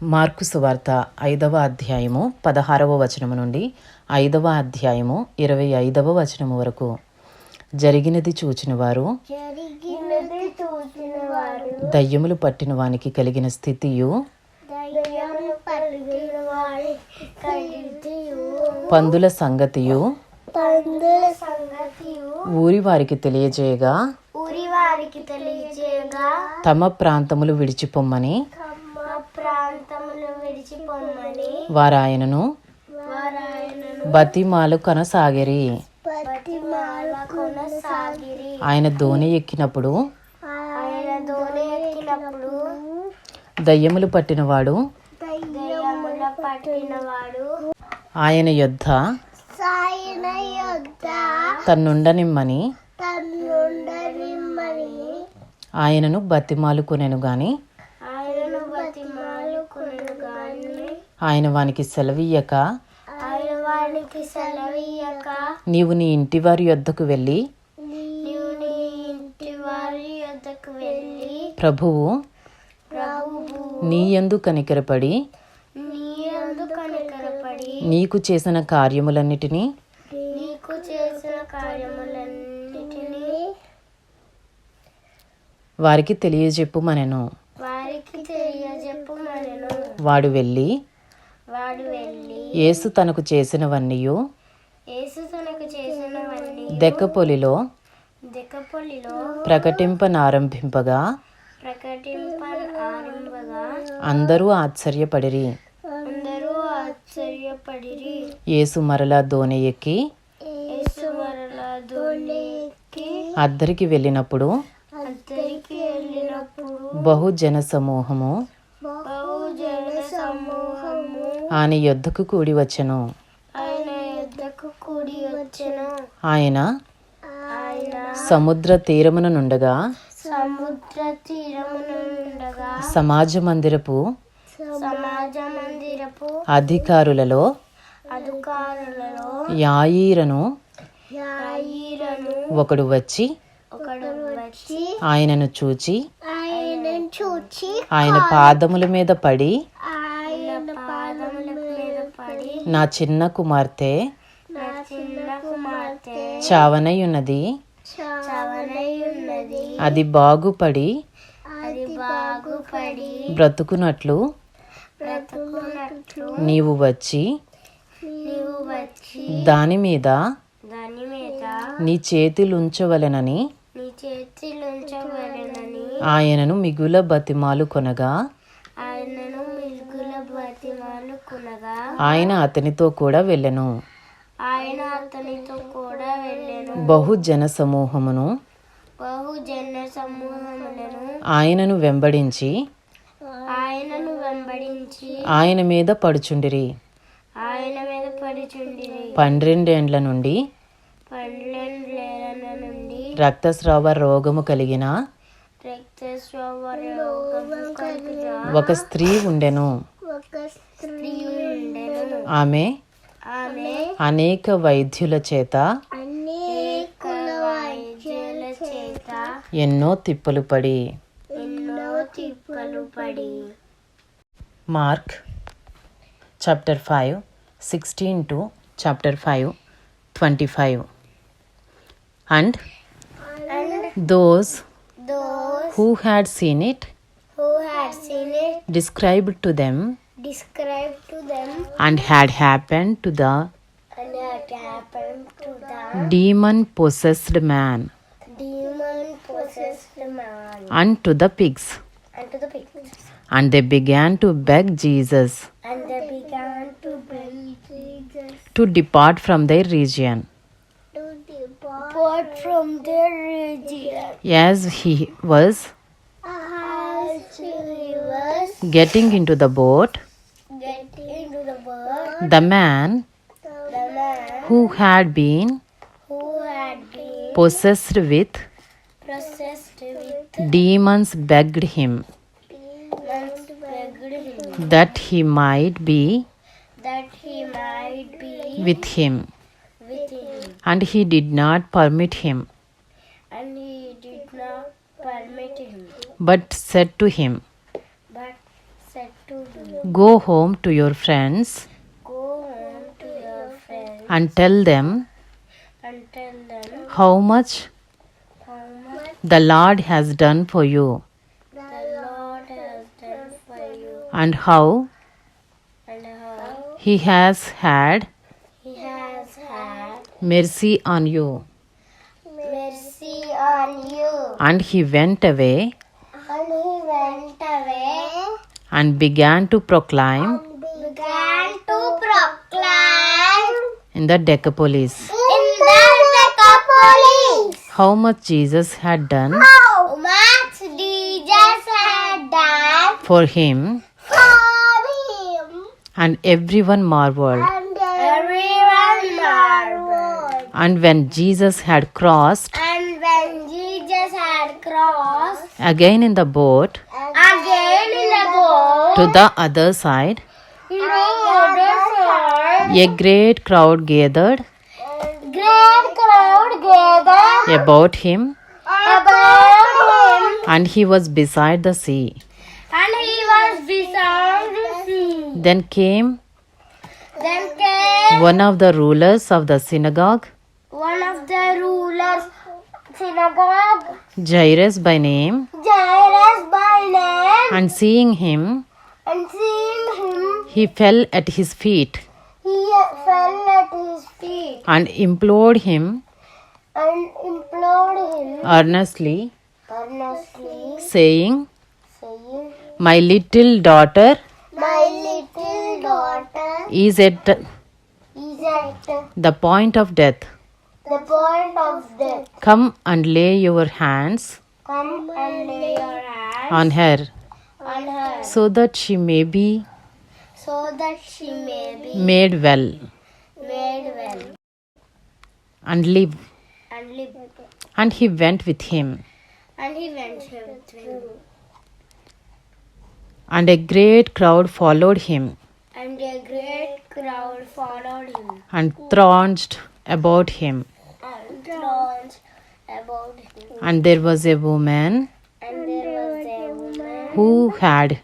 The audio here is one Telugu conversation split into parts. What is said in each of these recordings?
మార్కు సువార్త ఐదవ అధ్యాయము పదహారవ వచనము నుండి ఐదవ అధ్యాయము ఇరవై ఐదవ వచనము వరకు. జరిగినది చూచిన వారు దయ్యములు పట్టిన వానికి కలిగిన స్థితియు పందుల సంగతియు ఊరి వారికి తెలియజేయగా తమ ప్రాంతములు విడిచిపొమ్మని ప్రాంతములు విడిచిపోమని. వారాయనను బతిమాలు కొనసాగిరి. బతిమాల ఆయన దోణి ఎక్కినప్పుడు దయ్యములు పట్టినవాడు ఆయన యొద్ద తన్నుండనిమ్మని తన్నుండనిమ్మని ఆయనను బతిమాలుకొనెను గాని ఆయనను బతిమాలుకును గాని ఆయన వానికి సెలవీయక ఆయన వానికి సెలవీయక నీవు నీ ఇంటి వారి యొద్దకు వెళ్ళి. నీవు నీ ఇంటి వారి యొద్దకు వెళ్ళి. ప్రభువు నీ యందు కనికరపడి. నీ యందు కనికరపడి. నీకు చేసిన కార్యములన్నిటినీ. నీకు చేసిన కార్యములన్నిటినీ వారికి తెలియజెప్పుమనెను. వారికి తెలియజెప్పు మనను వాడు వెళ్ళి. వాడు వెళ్ళి యేసు తనకు చేసినవన్నీయు యేసు తనకు చేసినవన్నీ దెక్కపొలిలో ప్రకటింపనారంభింపగా అందరూ ఆశ్చర్యపడిరి. అందరూ ఆశ్చర్యపడిరి. యేసు మరలా దోణి ఎక్కి యేసు మరల ధోనికి అద్దరికి వెళ్ళినప్పుడు అద్దరికి వెళ్ళినప్పుడు బహుజన సమూహము ఆయన యొద్దకు కూడి వచ్చెను. ఆయన యుద్ధకు కూడి వచ్చెను. ఆయన ఆయన సముద్ర తీరమున నుండగా సముద్ర సమాజ మందిరపు సమాజ మందిరపు అధికారులలో అధికారులలో యాయీరను యాయిరను ఒకడు వచ్చి ఒకడు వచ్చి ఆయనను చూచి ఆయనను చూచి ఆయన పాదముల మీద పడి నా చిన్న కుమార్తె నా చిన్న కుమార్తె చావనై ఉన్నది చవనై ఉన్నది అది బాగుపడి బ్రతుకునట్లు బ్రతుకున్నట్లు నీవు వచ్చి దాని మీద నీ చేతిలుంచవలెనని ఆయనను మిగుల బతిమాలు కొనగా ఆయనను మిల్గుల బతిమాలు కునగా ఆయన అతనితో కూడా వెళ్ళెను. ఆయన అతనితో కూడా వెళ్ళెను. బహుజన సమూహమును బహుజన సమూహములను ఆయనను వెంబడించి ఆయనను వెంబడించి ఆయన మీద పడుచుండిరి. ఆయన మీద పడిచుండిరి. పన్నెండేండ్ల నుండి పన్నెండేళ్ళ నుండి రక్తస్రావ రోగము కలిగిన రక్తస్రావ రోగము కలిగిన ఒక స్త్రీ ఉండెను. ఒక స్త్రీ ఉండెను ఆమె అనేక వైద్యుల చేత ఎన్నో తిప్పలు పడి Mark chapter five sixteen to chapter five twenty five. And those who had seen it who had seen described to them and had happened to the and happened to the demon possessed man demon possessed man and to the pigs. and to the pigs. And they began to beg Jesus And they began to Jesus to depart from their region. to depart, from their region. Yes, he was As he was getting into the boat, the man who had been possessed with demons begged him that he might be with him. And he did not permit him. But said to him Go home to your friends and tell them and how much the Lord has done for you and how and He has had mercy on you. mercy on you. And he went away And he went away and began to proclaim began to proclaim in the Decapolis in the Decapolis how much Jesus had done how much Jesus had done for him, for him. and everyone marveled. And everyone marveled. And when Jesus had crossed And when Jesus had crossed again in the boat again in the boat to the other side, to the other side, a great crowd gathered great crowd gathered about him, about him, and he was beside the sea. and he was beside the sea. Then came Then came one of the rulers of the synagogue, one of the rulers synagogue, Jairus by name, Jairus by name, and seeing him, and seeing him, he fell at his feet feet and implored him and implored him earnestly, earnestly, saying, saying, My little daughter My little daughter is at is at the point of death. the point of death. Come and lay your hands Come and lay your hands on her, on her so that she may be so that she may be made well and live. and live. And he went with him, And he went with him. and a great crowd followed him And a great crowd followed him and thronged about him. and thrones about him. And there was a woman And there was a woman who had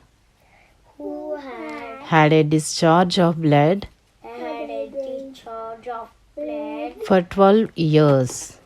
who had had a discharge of blood had a discharge of blood for 12 years.